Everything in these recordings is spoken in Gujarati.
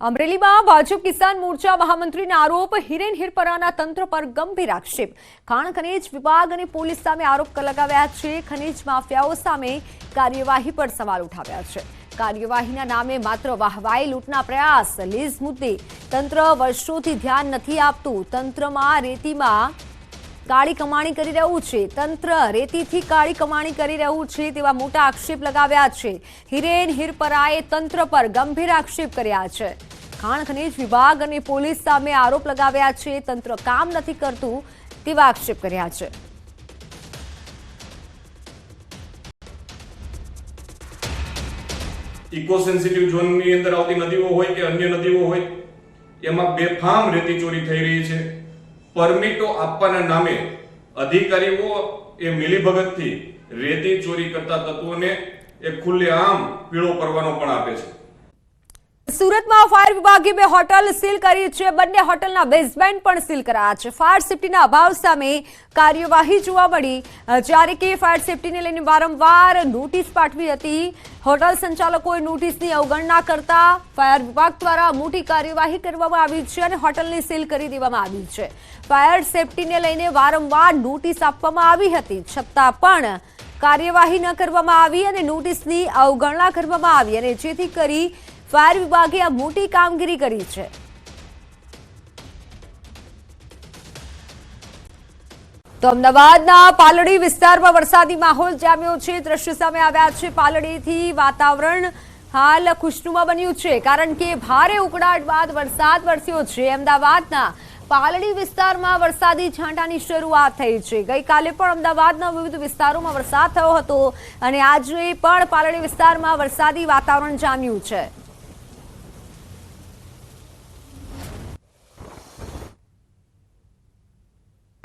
અમરેલીમાં ભાજપ કિસાન મોરચા મહામંત્રીના આરોપ, હિરેન હિરપરાના તંત્ર પર ગંભીર આક્ષેપ. ખાણ ખનીજ વિભાગ અને પોલીસ સામે આરોપ લગાવ્યા છે. ખનીજ માફિયાઓ સામે કાર્યવાહી પર સવાલ ઉઠાવ્યા છે. કાર્યવાહીના નામે માત્ર વાહવાઈ લૂંટના પ્રયાસ, લીઝ મુદ્દે તંત્ર વર્ષોથી ધ્યાન નથી આપતું. તંત્રમાં રેતીમાં કાળી કમાણી કરી રહ્યું છે. તંત્ર રેતીથી કાળી કમાણી કરી રહ્યું છે તેવા મોટા આક્ષેપ લગાવ્યા છે. હિરેન હિરપરાએ તંત્ર પર ગંભીર આક્ષેપ કર્યા છે. ખાણ ખનીજ વિભાગ અને પોલીસ સામે આરોપ લગાવ્યા છે. તંત્ર કામ નથી કરતું તેવા આક્ષેપ કર્યા છે. ઇકો સેન્સિટિવ ઝોનની અંદર આવતી નદીઓ હોય કે અન્ય નદીઓ હોય, એમાં બેફામ રેતી ચોરી થઈ રહી છે. પરમિટો આપવાના નામે અધિકારીઓ એ મિલીભગતથી રેતી ચોરી કરતા તત્વોને એ ખુલ્લેઆમ પીળો કરવાનો પણ આપે છે. સુરતમાં ફાયર વિભાગે બે હોટલ સીલ કરી છે. બંને હોટલના બેઝમેન્ટ પણ સીલ કરાયા છે. ફાયર સેફટીના અભાવ સામે કાર્યવાહી જોવા મળી. જ્યારે કે ફાયર સેફટીને લઈને વારંવાર નોટિસ પાઠવી હતી. હોટલ સંચાલકોએ નોટિસની અવગણના કરતા ફાયર વિભાગ દ્વારા મોટી કાર્યવાહી કરવામાં આવી છે અને હોટલને સીલ કરી દેવામાં આવી છે. ફાયર સેફટીને લઈને વારંવાર નોટિસ આપવામાં આવી હતી. છતાં પણ કાર્યવાહી ન કરવામાં આવી અને નોટિસની અવગણના કરવામાં આવી અને જેથી કરી ફાયર વિભાગે આ મોટી કામગીરી કરી છે. તો અમદાવાદના પાલડી વિસ્તારમાં વરસાદી માહોલ જામ્યો છે. દ્રશ્ય સામે આવ્યા છે પાલડીથી વાતાવરણ હાલ ખુશનુમા બન્યું છે. કારણ કે ભારે ઉકળાટ બાદ વરસાદ વરસ્યો છે. અમદાવાદના પાલડી વિસ્તારમાં વરસાદી છાંટાની શરૂઆત થઈ છે. ગઈકાલે પણ અમદાવાદના વિવિધ વિસ્તારોમાં વરસાદ થયો હતો અને આજે પણ પાલડી વિસ્તારમાં વરસાદી વાતાવરણ જામ્યું છે.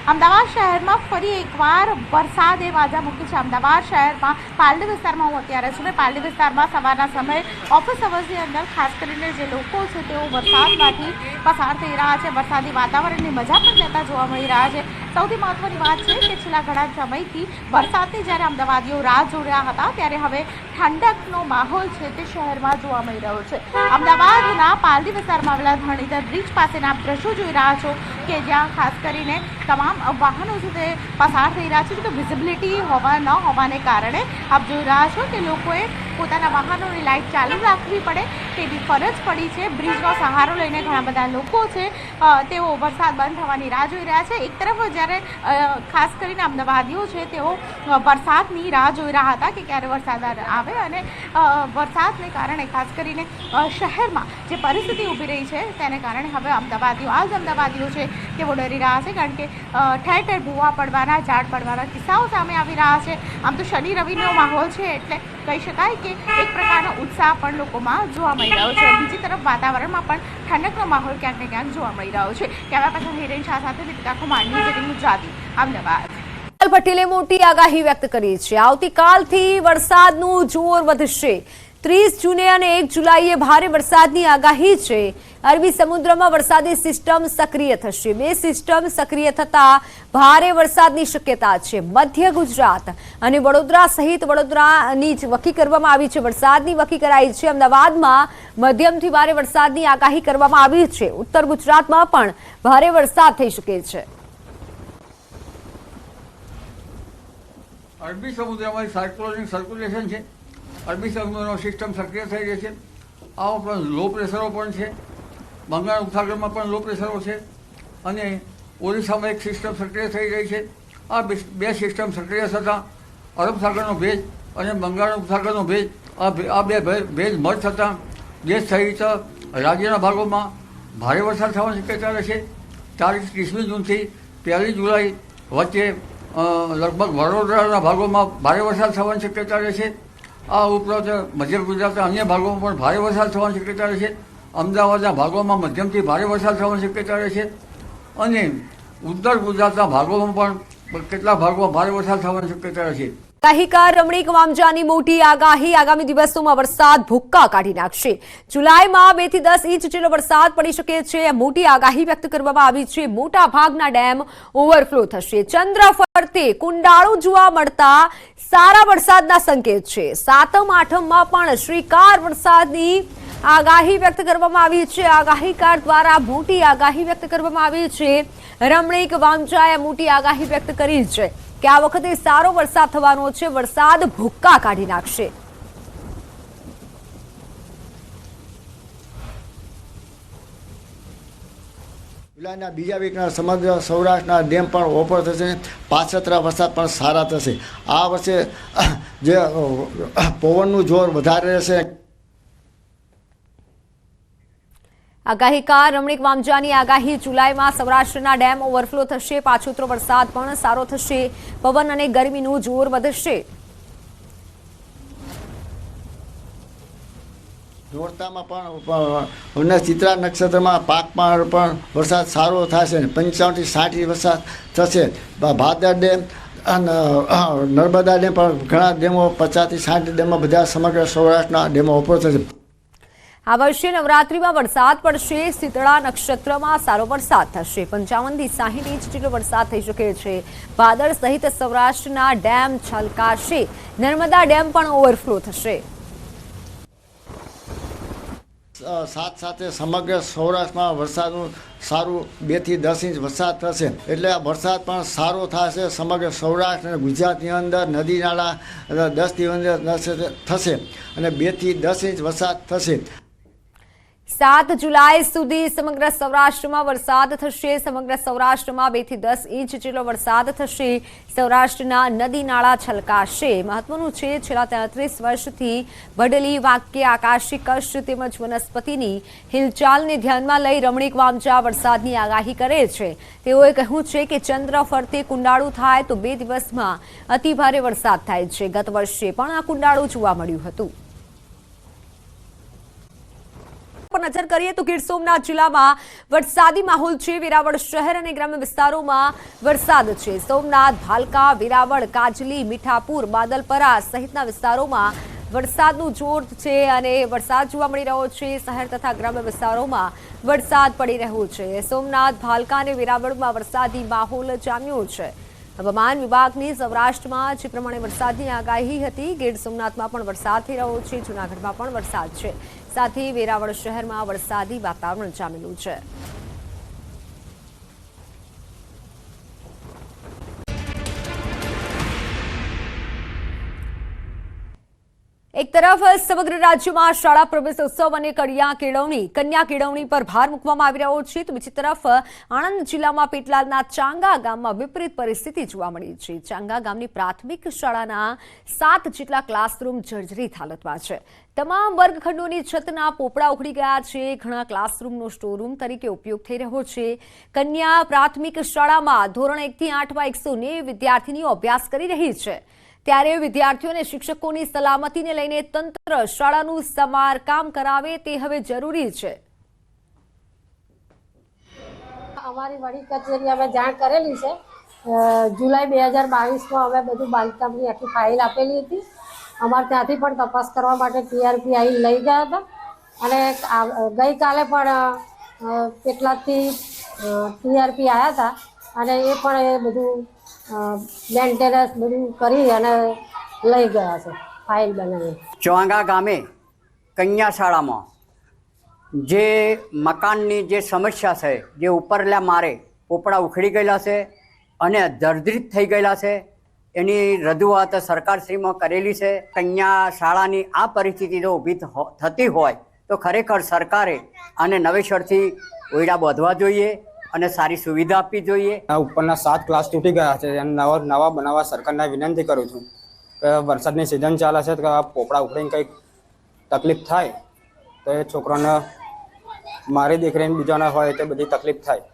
અમદાવાદ શહેરમાં ફરી એકવાર વરસાદે વાજા મૂકી છે. અમદાવાદ શહેરમાં પાલડી વિસ્તારમાં હું અત્યારે છું ને પાલડી વિસ્તારમાં સવારના સમયે ઓફિસ અવર્સની અંદર ખાસ કરીને જે લોકો છે તેઓ વરસાદમાંથી પસાર થઈ રહ્યા છે. વરસાદી વાતાવરણની મજા પણ લેતા જોવા મળી રહ્યા છે. સૌથી મહત્વની વાત છે કે છેલ્લા ઘણા સમયથી વરસાદની જ્યારે અમદાવાદીઓ રાહ રહ્યા હતા, ત્યારે હવે ઠંડકનો માહોલ છે તે શહેરમાં જોવા મળી રહ્યો છે. અમદાવાદના પાલડી વિસ્તારમાં આવેલા ધણીધર બ્રિજ પાસેના દ્રશ્યો જોઈ રહ્યા છો કે જ્યાં ખાસ કરીને તમામ વાહનો છે તે પસાર થઈ રહ્યા છે. તો વિઝિબિલિટી હોવા ન હોવાને કારણે આપ જોઈ રહ્યા છો કે લોકોએ પોતાના વાહનોની લાઇટ ચાલુ રાખવી પડે તેવી ફરજ પડી છે. બ્રિજનો સહારો લઈને ઘણા બધા લોકો છે. તેઓ વરસાદ બંધ થવાની રાહ જોઈ રહ્યા છે. એક તરફ જ્યારે ખાસ કરીને અમદાવાદીઓ છે, તેઓ વરસાદની રાહ જોઈ રહ્યા હતા કે ક્યારે વરસાદ આવે અને વરસાદને કારણે ખાસ કરીને શહેરમાં જે પરિસ્થિતિ ઊભી રહી છે, તેને કારણે હવે અમદાવાદીઓ આ જ અમદાવાદીઓ છે, તેઓ ડરી રહ્યા છે કારણ કે ઠેર ઠેર ભૂવા પડવાના, ઝાડ પડવાના કિસ્સાઓ સામે આવી રહ્યા છે. આમ તો શનિ રવિનો માહોલ છે એટલે કહી શકાય કે એક પ્રકારનો ઉત્સાહ પણ લોકોમાં જોવા મળી રહ્યો છે. બીજી તરફ વાતાવરણમાં પણ ઠંડકનો માહોલ ક્યાંક ને ક્યાંક જોવા મળી રહ્યો છે. કેમેરા પાછળ હિરેન શાહ સાથે દીપિકા કુમાર, ન્યૂઝ ગુજરાતી. અમદાવાદ. પટેલે મોટી આગાહી વ્યક્ત કરી છે. આવતીકાલથી વરસાદનું જોર વધશે. ત્રીસ જૂને અને એક જુલાઈએ ભારે વરસાદની આગાહી છે. અરબી સમુદ્રમાં વરસાદી સિસ્ટમ સક્રિય થશે. બે સિસ્ટમ સક્રિય થતા ભારે વરસાદની શક્યતા છે. મધ્ય ગુજરાત અને વડોદરા સહિત વડોદરાની જ વકી કરવામાં આવી છે. વરસાદની વકી કરાઈ છે. અમદાવાદમાં મધ્યમથી ભારે વરસાદની આગાહી કરવામાં આવી છે. ઉત્તર ગુજરાતમાં પણ ભારે વરસાદ થઈ શકે છે. અરબી સમુદ્રમાં સાયક્લોનિક સર્ક્યુલેશન છે. અરબી સમુદ્રનો સિસ્ટમ સક્રિય થઈ ગઈ છે. આ ઉપરાંત લો પ્રેશરો પણ છે. બંગાળ ઉપસાગરમાં પણ લો પ્રેશરો છે. અને ઓરિસ્સામાં એક સિસ્ટમ સક્રિય થઈ રહી છે. આ બે- સિસ્ટમ સક્રિય થતાં અરબ સાગરનો ભેજ અને બંગાળ ઉપસાગરનો ભેજ, આ બે ભેજ મર્જ થતાં દેશ સહિત રાજ્યના ભાગોમાં ભારે વરસાદ થવાની શક્યતા રહેશે તારીખ ત્રીસમી જૂનથી પહેલી જુલાઈ વચ્ચે લગભગ વડોદરાના ભાગોમાં ભારે વરસાદ થવાની શક્યતા રહેશે આ ઉપરાંત મધ્ય ગુજરાતના અન્ય ભાગોમાં પણ ભારે વરસાદ થવાની શક્યતા રહેશે અમદાવાદના ભાગોમાં મધ્યમથી ભારે વરસાદ થવાની શક્યતા રહેશે અને ઉત્તર ગુજરાતના ભાગોમાં પણ કેટલાક ભાગોમાં ભારે વરસાદ થવાની શક્યતા રહેશે આગાહીકાર રમણીક વામજાની મોટી આગાહી. આગામી દિવસોમાં વરસાદ ભૂક્કા કાઢી નાખશે. જુલાઈમાં બેથી દસ ઇંચ જેટલો વરસાદ પડી શકે છે. મોટી આગાહી વ્યક્ત કરવામાં આવી છે. મોટા ભાગના ડેમ ઓવરફ્લો થશે. ચંદ્ર ફરતે કુંડાળું જોવા મળતા સારા વરસાદના સંકેત છે. સાતમ, આઠમમાં પણ શ્રીકાર વરસાદની આગાહી વ્યક્ત કરવામાં આવી છે. આગાહીકાર દ્વારા મોટી આગાહી વ્યક્ત કરવામાં આવી છે. રમણીક વાંચાએ મોટી આગાહી વ્યક્ત કરી છે. કે આ વખતે સારો વરસાદ થવાનો છે, વરસાદ ભૂક્કા કાઢી નાખશે. જુલાઈના બીજા વીકના સમગ્ર સૌરાષ્ટ્રના ડેમ પણ ઓપર થશે પાછતરા વરસાદ પણ સારા થશે. આ વર્ષે જે પવનનું જોર વધારે રહેશે આગાહીકાર રમણીક વામજાની આગાહી જુલાઈમાં સૌરાષ્ટ્રના ડેમ ઓવરફ્લો થશે, પાછોતરો વરસાદ પણ સારો થશે, પવન અને ગરમીનું જોર વધશે. નોરતામાં પણ ચિત્રા નક્ષત્રમાં પાકમાં પણ વરસાદ સારો થશે પંચાવનથી સાઠ વરસાદ થશે. ભાદર ડેમ અને નર્મદા ડેમ પણ ઘણા ડેમો, પચાસથી સાઠ ડેમમાં બધા સમગ્ર સૌરાષ્ટ્રના ડેમો ઓપર થશે. આ વર્ષે નવરાત્રીમાં વરસાદ પડશે. શીતળા નક્ષત્રમાં સારો વરસાદ થશે. પંચાવનથી સાહીઠ ઇંચ જેટલો વરસાદ થઈ શકે છે. વાદળ સહિત સૌરાષ્ટ્રના ડેમ છલકાશે. નર્મદા ડેમ પણ ઓવરફ્લો થશે. સાથ સાથે સમગ્ર સૌરાષ્ટ્રમાં વરસાદનું સારું બેથી દસ ઇંચ વરસાદ થશે. એટલે આ વરસાદ પણ સારો થશે. સમગ્ર સૌરાષ્ટ્ર અને ગુજરાતની અંદર નદી નાળા દસથી અંદર થશે. અને બેથી દસ ઇંચ વરસાદ થશે. સાત જુલાઈ સુધી સમગ્ર સૌરાષ્ટ્રમાં વરસાદ થશે. સમગ્ર સૌરાષ્ટ્રમાં બેથી દસ ઇંચ જેટલો વરસાદ થશે. સૌરાષ્ટ્રના નદી નાળા છલકાશે. મહત્વનું છે, છેલ્લા તેત્રીસ વર્ષથી વડલી વાક્ય આકાશી કષ્ટ તેમજ વનસ્પતિની હિલચાલને ધ્યાનમાં લઈ રમણીક વામચા વરસાદની આગાહી કરે છે. તેઓએ કહ્યું છે કે ચંદ્ર ફરતે કુંડાળું થાય તો બે દિવસમાં અતિભારે વરસાદ થાય છે. ગત વર્ષે પણ આ કુંડાળું જોવા મળ્યું હતું. પર નજર કરીએ તો ગીર સોમનાથ જિલ્લામાં વરસાદી માહોલ છે. વેરાવળ શહેર અને ગ્રામ્ય વિસ્તારોમાં વરસાદ છે. સોમનાથ, ભાલકા, વેરાવળ, કાજલી, મીઠાપુર, બાદલપરા સહિતના વિસ્તારોમાં વરસાદનું જોર છે અને વરસાદ જોવા મળી રહ્યો છે. શહેર તથા ગ્રામ્ય વિસ્તારોમાં વરસાદ પડી રહ્યો છે. સોમનાથ, ભાલકા અને વેરાવળમાં વરસાદી માહોલ જામ્યો છે. હવામાન વિભાગની સૌરાષ્ટ્રમાં જે પ્રમાણે વરસાદની આગાહી હતી, ગીર સોમનાથમાં પણ વરસાદ થઈ રહ્યો છે. જૂનાગઢમાં પણ વરસાદ છે. સાથે વેરાવળ શહેરમાં વરસાદી વાતાવરણ જામેલું છે. તરફ સમગ્ર રાજ્યમાં શાળા પ્રવેશોત્સવ અને કન્યા કેળવણી કન્યા કેળવણી પર ભાર મૂકવામાં આવી રહ્યો છે. તો બીજી તરફ આણંદ જિલ્લામાં પેટલાદના ચાંગા ગામમાં વિપરીત પરિસ્થિતિ જોવા મળી છે. ચાંગા ગામની પ્રાથમિક શાળાના સાત જેટલા ક્લાસરૂમ જર્જરિત હાલતમાં છે. તમામ વર્ગખંડોની છતના પોપડા ઉખડી ગયા છે. ઘણા ક્લાસરૂમનો સ્ટોરરૂમ તરીકે ઉપયોગ થઈ રહ્યો છે. કન્યા પ્રાથમિક શાળામાં ધોરણ એકથી આઠમાં એકસો વિદ્યાર્થીનીઓ અભ્યાસ કરી રહી છે. ત્યારે વિદ્યાર્થીઓ અને શિક્ષકોની સલામતીને લઈને તંત્ર શાળાનું સમારકામ કરાવે તે હવે જરૂરી છે. અમારી વડી કચેરી અમે જાણ કરેલી છે. જુલાઈ બે હજાર બાવીસમાં અમે બધું બાંધકામની આખી ફાઇલ આપેલી હતી. અમારે ત્યાંથી પણ તપાસ કરવા માટે ટીઆરપી આવી લઈ ગયા હતા. અને ગઈકાલે પણ કેટલાથી ટીઆરપી આવ્યા હતા. અને એ પણ એ બધું મેન્ટેનન્સ બધું કરી અને લઈ ગયા છે ફાઇલ બનાવી. ચોંગા ગામે કન્યા શાળામાં જે મકાનની જે સમસ્યા છે, જે ઉપરલા મારે પોપડા ઉખડી ગયેલા છે અને જર્જરિત થઈ ગયેલા છે, એની રજૂઆત સરકારશ્રીમાં કરેલી છે. કન્યા શાળાની આ પરિસ્થિતિ જો ઊભી થતી હોય, તો ખરેખર સરકારે આને નવેસરથી ઓયડા બાંધવા જોઈએ. અને સારી સુવિધા આપવી જોઈએ. આ ઉપરના સાત ક્લાસ તૂટી ગયા છે. અને નવા નવા બનાવવા સરકારને વિનંતી કરું છું કે વરસાદની સિઝન ચાલે છે તો આ પોપડા ઉપડીને કંઈક તકલીફ થાય તો એ છોકરાને મારી દીકરીને બીજાને હોય તે બધી તકલીફ થાય.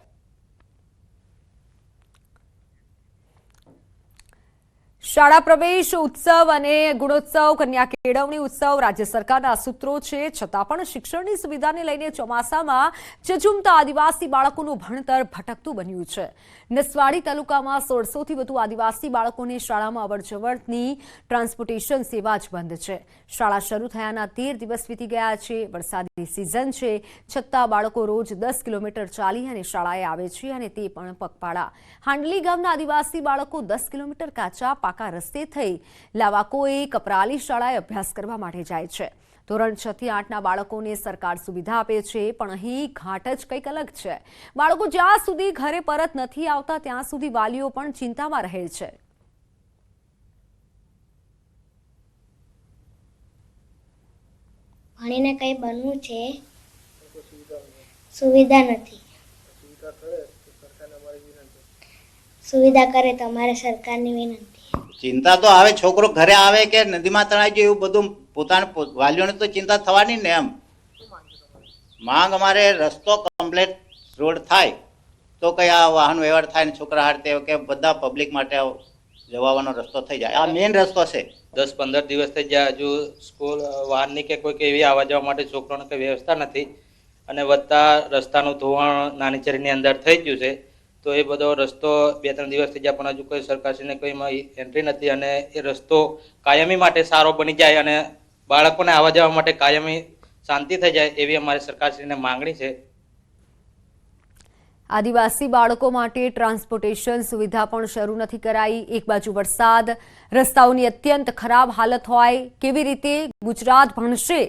શાળા પ્રવેશ ઉત્સવ અને ગુણોત્સવ, કન્યા કેળવણી ઉત્સવ રાજ્ય સરકારના સૂત્રો છે. છતાં પણ શિક્ષણની સુવિધાને લઈને ચોમાસામાં જજુમતા આદિવાસી બાળકોનું ભણતર ભટકતું બન્યું છે. નસવાડી તાલુકામાં સોળસોથી વધુ આદિવાસી બાળકોને શાળામાં અવરજવરની ટ્રાન્સપોર્ટેશન સેવા જ બંધ છે. શાળા શરૂ થયાના તેર દિવસ વીતી ગયા છે. વરસાદની સિઝન છે. છતાં બાળકો રોજ દસ કિલોમીટર ચાલી અને શાળાએ આવે છે અને તે પણ પગપાળા. હાંડલી ગામના આદિવાસી બાળકો દસ કિલોમીટર કાચા પાકા રસ્તે થઈ લાવાકોએ કપરાલી શાળાએ અભ્યાસ કરવા માટે જાય છે. ધોરણ છ થી આઠના બાળકોને સરકાર સુવિધા આપે છે, પણ અહીં ઘાટ જ કંઈક અલગ છે. બાળકો જ્યાં સુધી ઘરે પરત નથી આવતા, ત્યાં સુધી વાલીઓ પણ ચિંતામાં રહે છે. ભણીને કંઈ બનવું છે? સુવિધા નથી. સુવિધા કરે તો અમારે સરકારની વિનંતી. ચિંતા તો આવે, છોકરો ઘરે આવે કે નદીમાં તણાઈ ગયો એવું બધું પોતાના વાલીઓને તો ચિંતા થવાની ને એમ. માંગ અમારે રસ્તો કમ્પ્લેટ રોડ થાય, તો કઈ આ વાહન વ્યવહાર થાય ને છોકરા હારતે કે બધા પબ્લિક માટે જવાનો રસ્તો થઈ જાય. આ મેઇન રસ્તો છે. દસ પંદર દિવસ થઈ ગયા, હજુ સ્કૂલ વાહનની કે કોઈક એવી આવવા જવા માટે છોકરાઓને કંઈ વ્યવસ્થા નથી. અને વધતા રસ્તાનું ધોવાણ નાનીચરીની અંદર થઈ ગયું છે. તો એ બધો રસ્તો બે ત્રણ દિવસ થઈ ગયા, પણ હજુ કોઈ સરકારશ્રીને કોઈ એન્ટ્રી નથી અને એ રસ્તો કાયમી માટે સારો બની જાય અને બાળકોને આવવા જવા માટે કાયમી શાંતિ થઈ જાય એવી અમારી સરકારશ્રીને માંગણી છે. આદિવાસી બાળકો માટે ટ્રાન્સપોર્ટેશન સુવિધા પણ શરૂ નથી કરાઈ. એક બાજુ વરસાદ, રસ્તાઓની અત્યંત ખરાબ હાલત હોય, કેવી રીતે ગુજરાત ભણશે?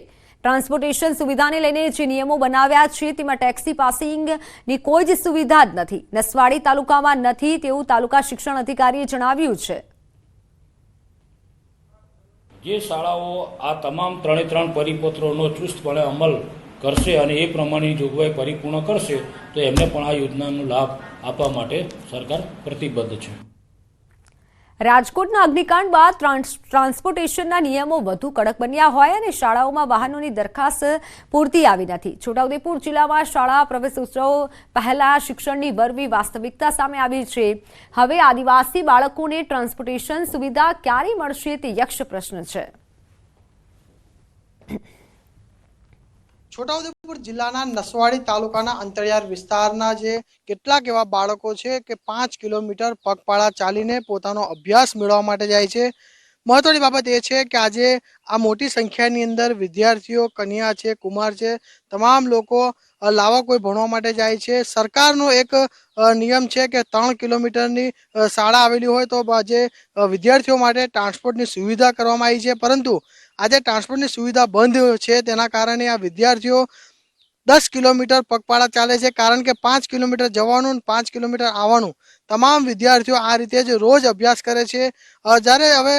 ટ્રાન્સપોર્ટેશન સુવિધાને લઈને જે નિયમો બનાવ્યા છે, તેમાં ટેક્સી પાસિંગની કોઈ જ સુવિધા જ નથી. નસવાડી તાલુકામાં નથી તેવું તાલુકા શિક્ષણ અધિકારીએ જણાવ્યું છે. જે શાળાઓ આ તમામ ત્રણે ત્રણ પરિપત્રોનો ચુસ્તપણે અમલ કરશે અને એ પ્રમાણેની જોગવાઈ પરિપૂર્ણ કરશે, તો એમને પણ આ યોજનાનો લાભ આપવા માટે સરકાર પ્રતિબદ્ધ છે. રાજકોટના અગ્નિકાંડ બાદ ટ્રાન્સ, ટ્રાન્સપોર્ટેશનના નિયમો વધુ કડક બન્યા હોય અને શાળાઓમાં વાહનોની દરખાસ્ત પૂરતી આવી નથી. છોટાઉદેપુર જિલ્લામાં શાળા પ્રવેશ ઉત્સવ પહેલા શિક્ષણની વરવી વાસ્તવિકતા સામે આવી છે. હવે આદિવાસી બાળકોને ટ્રાન્સપોર્ટેશન સુવિધા ક્યારે મળશે તે યક્ષ પ્રશ્ન છે. છોટાઉદેપુર જિલ્લાના નસવાડી તાલુકાના અંતરિયાળ વિસ્તારના જે કેટલાક એવા બાળકો છે કે પાંચ કિલોમીટર પગપાળા ચાલીને પોતાનો અભ્યાસ મેળવવા માટે જાય છે. મહત્વની બાબત એ છે કે આજે આ મોટી સંખ્યાની અંદર વિદ્યાર્થીઓ, કન્યા છે, કુમાર છે, તમામ લોકો લાવા કોઈ ભણવા માટે જાય છે. સરકારનો એક નિયમ છે કે ત્રણ કિલોમીટરની શાળા આવેલી હોય તો આજે વિદ્યાર્થીઓ માટે ટ્રાન્સપોર્ટની સુવિધા કરવામાં આવી છે. પરંતુ આજે ટ્રાન્સપોર્ટની સુવિધા બંધ છે, તેના કારણે આ વિદ્યાર્થીઓ દસ કિલોમીટર પગપાળા ચાલે છે, કારણ કે પાંચ કિલોમીટર જવાનું પાંચ કિલોમીટર આવવાનું. તમામ વિદ્યાર્થીઓ આ રીતે જ રોજ અભ્યાસ કરે છે. જ્યારે હવે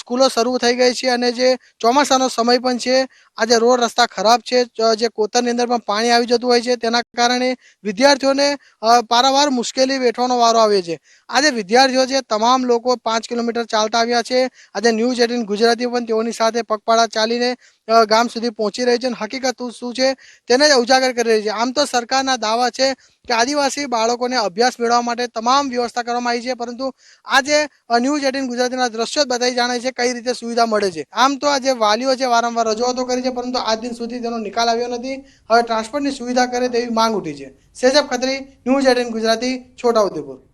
સ્કૂલો શરૂ થઈ ગઈ છે અને જે ચોમાસાનો સમય પણ છે, આજે રોડ રસ્તા ખરાબ છે, જે કોતરની અંદર પણ પાણી આવી જતું હોય છે, તેના કારણે વિદ્યાર્થીઓને પારાવાર મુશ્કેલી વેઠવાનો વારો આવે છે. આજે વિદ્યાર્થીઓ છે તમામ લોકો પાંચ કિલોમીટર ચાલતા આવ્યા છે, આજે ન્યૂઝ એટીન ગુજરાતી પણ તેઓની સાથે પગપાળા ચાલીને ગામ સુધી પહોંચી રહી છે અને હકીકત શું છે, તેને જ ઉજાગર કરી રહી છે. આમ તો સરકારના દાવા છે કે આદિવાસી બાળકોને અભ્યાસ મેળવવા માટે તમામ વ્યવસ્થા કરવામાં આવી છે. પરંતુ આજે ન્યૂઝ એટીન ગુજરાતીના દ્રશ્યો જ બધાઈ જાણે છે કઈ રીતે સુવિધા મળે છે. આમ તો આજે વાલીઓ છે વારંવાર રજૂઆતો કરી છે, પરંતુ આજ દિન સુધી તેનો નિકાલ આવ્યો નથી. હવે ટ્રાન્સપોર્ટની સુવિધા કરે તેવી માંગ ઉઠી છે. સેજબ ખત્રી, ન્યૂઝ એટીન ગુજરાતી, છોટાઉદેપુર.